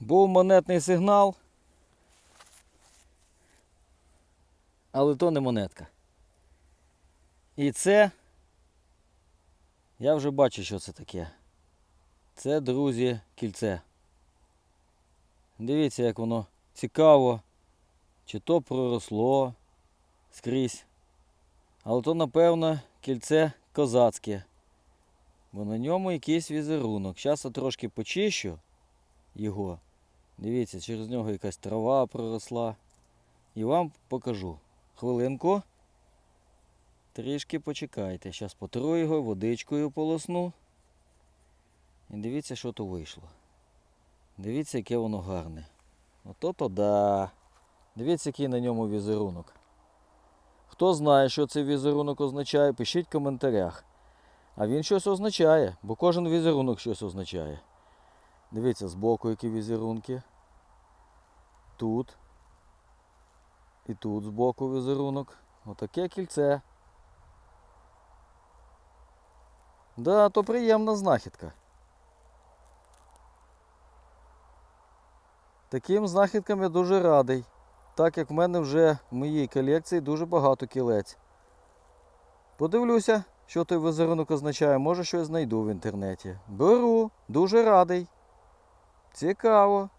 Був монетний сигнал. Але то не монетка. І це. Я вже бачу, що це таке. Це, друзі, кільце. Дивіться, як воно цікаво. Чи то проросло скрізь. Але то, напевно, кільце козацьке. Бо на ньому якийсь візерунок. Зараз я трошки почищу його. Дивіться, через нього якась трава проросла. І вам покажу. Хвилинку. Трішки почекайте. Зараз потру його, водичкою полосну. І дивіться, що то вийшло. Дивіться, яке воно гарне. Ото то да. Дивіться, який на ньому візерунок. Хто знає, що цей візерунок означає, пишіть в коментарях. А він щось означає, бо кожен візерунок щось означає. Дивіться, збоку які візерунки. Тут. І тут збоку візерунок. Отаке кільце. Да, то приємна знахідка. Таким знахідкам я дуже радий, так як в мене вже в моїй колекції дуже багато кілець. Подивлюся, що той візерунок означає, може щось знайду в інтернеті. Беру, дуже радий. Цікаво.